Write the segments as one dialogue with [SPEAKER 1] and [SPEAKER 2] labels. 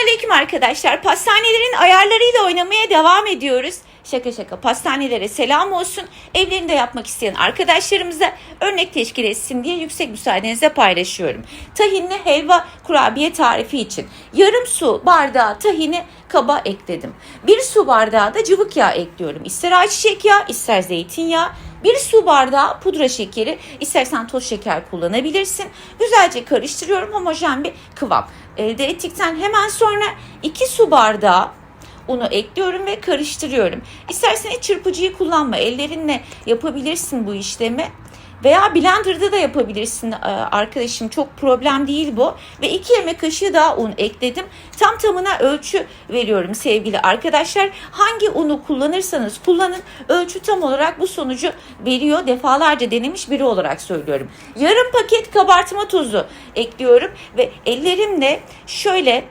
[SPEAKER 1] Selamünaleyküm arkadaşlar. Pastanelerin ayarlarıyla oynamaya devam ediyoruz. Şaka şaka pastanelere selam olsun. Evlerinde yapmak isteyen arkadaşlarımıza örnek teşkil etsin diye yüksek müsaadenizle paylaşıyorum. Tahinli helva kurabiye tarifi için yarım su bardağı tahini kaba ekledim. Bir su bardağı da cıvık yağ ekliyorum. İster ayçiçek yağı ister zeytinyağı. Bir su bardağı pudra şekeri, istersen toz şeker kullanabilirsin. Güzelce karıştırıyorum homojen bir kıvam. Elde ettikten hemen sonra 2 su bardağı unu ekliyorum ve karıştırıyorum. İstersen çırpıcıyı kullanma. Ellerinle yapabilirsin bu işlemi. Veya blenderda da yapabilirsin Ee, arkadaşım çok problem değil bu. Ve 2 yemek kaşığı daha un ekledim. Tam tamına ölçü veriyorum sevgili arkadaşlar. Hangi unu kullanırsanız kullanın ölçü tam olarak bu sonucu veriyor. Defalarca denemiş biri olarak söylüyorum. Yarım paket kabartma tozu ekliyorum ve ellerimle şöyle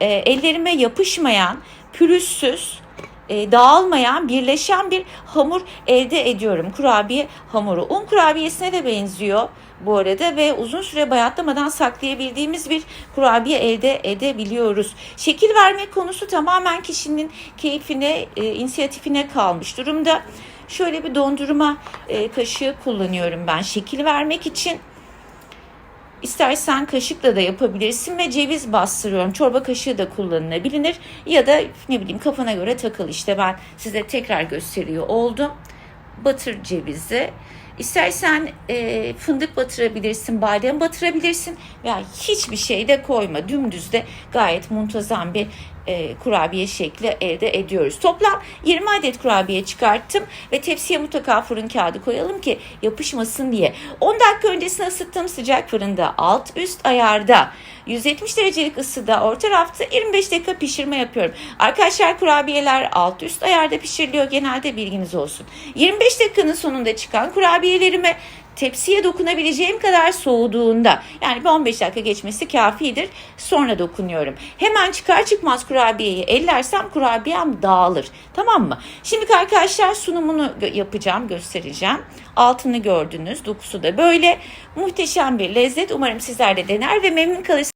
[SPEAKER 1] e, ellerime yapışmayan pürüzsüz e, dağılmayan, birleşen bir hamur elde ediyorum. Kurabiye hamuru. Un kurabiyesine de benziyor bu arada ve uzun süre bayatlamadan saklayabildiğimiz bir kurabiye elde edebiliyoruz. Şekil verme konusu tamamen kişinin keyfine, e, inisiyatifine kalmış durumda. Şöyle bir dondurma e, kaşığı kullanıyorum ben şekil vermek için. İstersen kaşıkla da yapabilirsin ve ceviz bastırıyorum. Çorba kaşığı da kullanılabilir ya da ne bileyim kafana göre takıl işte ben size tekrar gösteriyor oldum. Batır cevizi. İstersen e, fındık batırabilirsin, badem batırabilirsin veya hiçbir şey de koyma. Dümdüz de gayet muntazam bir e, kurabiye şekli elde ediyoruz. Toplam 20 adet kurabiye çıkarttım ve tepsiye mutlaka fırın kağıdı koyalım ki yapışmasın diye. 10 dakika öncesine ısıttığım sıcak fırında alt üst ayarda 170 derecelik ısıda orta rafta 25 dakika pişirme yapıyorum. Arkadaşlar kurabiyeler alt üst ayarda pişiriliyor genelde bilginiz olsun. 25 dakikanın sonunda çıkan kurabiyelerime tepsiye dokunabileceğim kadar soğuduğunda yani bir 15 dakika geçmesi kafidir. Sonra dokunuyorum. Hemen çıkar çıkmaz kurabiyeyi ellersem kurabiyem dağılır. Tamam mı? Şimdi arkadaşlar sunumunu yapacağım, göstereceğim. Altını gördünüz. Dokusu da böyle. Muhteşem bir lezzet. Umarım sizler de dener ve memnun kalırsınız.